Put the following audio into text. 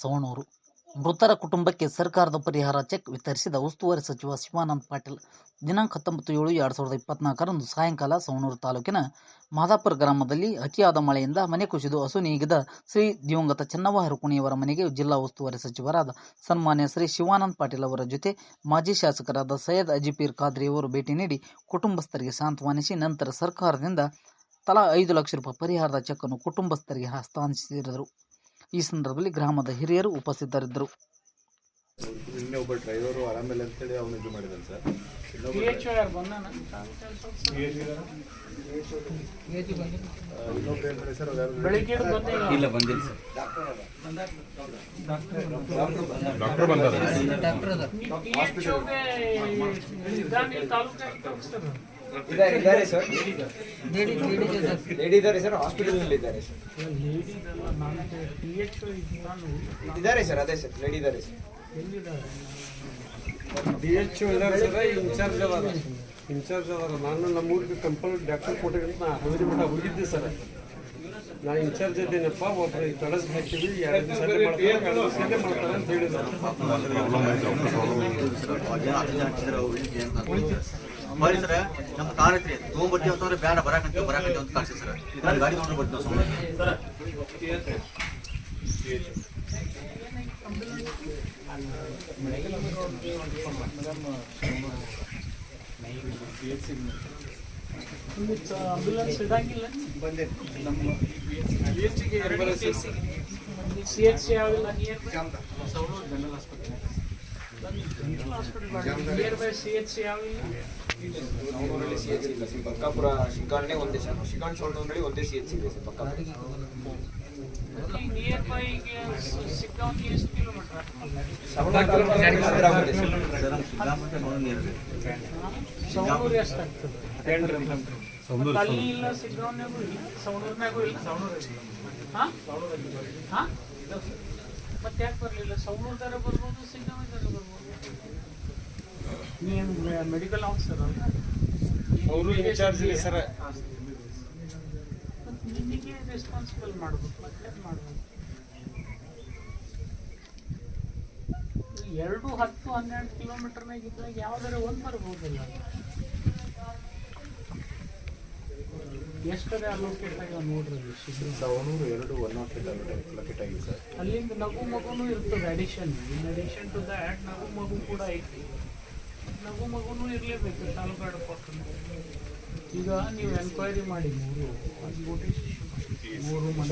ಸವಣೂರು. ಮೃತರ ಕುಟುಂಬಕ್ಕೆ ಸರ್ಕಾರದ ಪರಿಹಾರ ಚೆಕ್ ವಿತರಿಸಿದ ಉಸ್ತುವಾರಿ ಸಚಿವ ಶಿವಾನಂದ ಪಾಟೀಲ್. ದಿನಾಂಕ ಹತ್ತೊಂಬತ್ತು ಏಳು ಎರಡು ಸಾವಿರದ ಇಪ್ಪತ್ನಾಲ್ಕರಂದು ಸಾಯಂಕಾಲ ಸವಣೂರು ತಾಲೂಕಿನ ಮಾದಾಪುರ ಗ್ರಾಮದಲ್ಲಿ ಅತಿಯಾದ ಮಳೆಯಿಂದ ಮನೆ ಕುಸಿದು ಹಸು ನೀಗಿದ ಶ್ರೀ ದಿವಂಗತ ಚೆನ್ನವ್ವ ಹರಕುಣಿಯವರ ಮನೆಗೆ ಜಿಲ್ಲಾ ಉಸ್ತುವಾರಿ ಸಚಿವರಾದ ಸನ್ಮಾನ್ಯ ಶ್ರೀ ಶಿವಾನಂದ ಪಾಟೀಲ್ ಅವರ ಜೊತೆ ಮಾಜಿ ಶಾಸಕರಾದ ಸೈಯದ್ ಅಜಿಪೀರ್ ಖಾದ್ರಿ ಅವರು ಭೇಟಿ ನೀಡಿ ಕುಟುಂಬಸ್ಥರಿಗೆ ಸಾಂತ್ವನಿಸಿ ನಂತರ ಸರ್ಕಾರದಿಂದ ತಲಾ ಐದು ಲಕ್ಷ ರೂಪಾಯಿ ಪರಿಹಾರದ ಚೆಕ್ ಅನ್ನು ಕುಟುಂಬಸ್ಥರಿಗೆ ಹಸ್ತಾಂತರಿಸಿದರು. ಈ ಸಂದರ್ಭದಲ್ಲಿ ಗ್ರಾಮದ ಹಿರಿಯರು ಉಪಸ್ಥಿತರಿದ್ದರು. ನಿನ್ನೆ ಒಬ್ಬ ಡ್ರೈವರು ಆರಾಮಿಲ್ಲ ಅಂತೇಳಿ ಅವನು ಇದು ಸರ್. ಇನ್ನೊಬ್ರು ಇಲ್ಲ. ಬಂದಿಲ್ಲ ಸರ್. ತಲುಪಿಸ್ತಾರೆ. ಇದ್ದಾರೆ ಇದ್ದಾರೆ ಸರ್ ಲೇಡಿ ಇದ್ದಾರೆ ಸರ್ ಹಾಸ್ಪಿಟಲ್ ಇದ್ದಾರೆ ಸರ್ ಇದ್ದಾರೆ ಸರ್ ಅದೇ ಸರ್ ಲೇಡಿ ಇದ್ದಾರೆ ಸರ್ ಎಲ್ಲಿದ್ದಾರೆ? ಡಿ ಎಚ್ ಇದಾರೆ ಸರ್ ಇನ್ಚಾರ್ಜ್ ಅವರ ಇನ್ಚಾರ್ಜ್ ಅವರ ನಾನು ನಮ್ಮೂರಿಗೆ ಕಂಪಲ್ ಡಾಕ್ಟರ್ ಕೊಟ್ಟಿಗೆ ನಾ ಹಳದಿ ಮಠ ಹೋಗಿದ್ದೆ ಸರ್ ನಾ ಇನ್ಚಾರ್ಜ್ ಇದ್ದೇನಪ್ಪ ಒಬ್ರು ಕಳಸ್ ಹಾಕಿವಿ ಎರಡು ಮಾಡ್ತಾರೆ ದಿವಸ ಮಾಡ್ತಾರೆ ಅಂತ ಹೇಳಿದ್ರು. ಬರ್ರಿ ಸರ್ ನಮ್ಮ ಕಾರ್ ಐತ್ರಿ ತಗೊಂಡ್ಬರ್ತೀವಿ ಅಂತಂದ್ರೆ ಬ್ಯಾಡ ಬರಾಕಂತೀವಿ ಬರಾಕಂತೀವಿ ಅಂತ ಕಳ್ಸಿ ಸರ್. ನಾನು ಗಾಡಿ ತೊಗೊಂಡು ಬರ್ತೀವಿ ಸುಮ್ಮನೆ ಇಲ್ಲಿ ಆಂಬ್ಯುಲೆನ್ಸ್ ಇಡಂಗಿಲ್ಲ C H C ಯಾವಿಲ್ಲ near by near by C H C ಯಾವಿಲ್ಲ ನಮ್ಮೂರಲ್ಲಿ ಸಿ ಎಚ್ ಇಲ್ಲ ಸರ್ ಬಕ್ಕಾಪುರ ಶಿಕಾಂಡ್ನೆ ಒಂದೇ ಸರ್ ಶಿಕಾಂಡ್ ಸೊಳ್ಳಿ ಒಂದೇ ಸಿ ಎಚ್ ಇದೆ ಸರ್ ಬಕ್ಕಾಪುರ ನಿಯರ್ ಬೈ ಸಿಕ್ಕಾಂಗಿ ಎಷ್ಟು ಕಿಲೋಮೀಟರ್ ಹತ್ರ ಆಗುತ್ತೆ ಸರ್ ಸರ್ ನಮ್ಮ ಸಿದ್ದಾಪುರ ನೋಡೋಣ ನೀರು ಸವಣೂರು ಎಷ್ಟಾಗ್ತದೆ ಮತ್ತೆ ಅಲ್ಲಿ ಇಲ್ಲ ಸಿಗ್ಗಾಂವ್ನಾಗೂ ಇಲ್ಲ ಸವಣೂರ್ನಾಗೂ ಇಲ್ಲ ಹಾ ಹಾ ಮತ್ತೆ ಯಾಕೆ ಬರಲಿಲ್ಲ ಸವಣೂರ್ದಾರ ಬರ್ಬೋದು ಸಿಗ್ಗಾಂವ್ದಾರ ಬರ್ಬೋದು ನೀವು ಮೆಡಿಕಲ್ ಆಫೀಸರ್ ಅಲ್ಲ ಅವರು ಇನ್ಚಾರ್ಜ್ ಇಲ್ಲ ಸರ್. ಮತ್ತೆ ನಿಮಗೆ ರೆಸ್ಪಾನ್ಸಿಬಲ್ ಮಾಡ್ಬೇಕು. ಮತ್ತೆ ಮಾಡಬೇಕು? ಎರಡು ಹತ್ತು ಹನ್ನೆರಡು ಕಿಲೋಮೀಟರ್ನಾಗ ಇದ್ದಾಗ ಯಾವ್ದಾರ ಒಂದು ಬರ್ಬೋದಿಲ್ಲ. ಎಷ್ಟರ ಅಲೋಕೇಟ್ ಆಗ್ಯಾವ ನೋಡ್ರಿ ಸವಣೂರು ಎರಡು ಒನ್ ನಾಟ್ ಕಿಲೋಮೀಟರ್ ಲೊಕೇಟ್ ಆಗಿದೆ ಸರ್. ಅಲ್ಲಿಂದ ನಗು ಮಗುನು ಇರ್ತದೆ addition in addition to that ನಗು ಮಗು ಕೂಡ ಐತಿ. ನಗು ಮಗುನು ಇರಲೇಬೇಕು ತಾಲೂಕಾಡು ಪಟ್ಟಣ ಈಗ ನೀವು ಎನ್ಕ್ವೈರಿ ಮಾಡಿ ಮೂರು ಮೂರು ಮಂದಿ.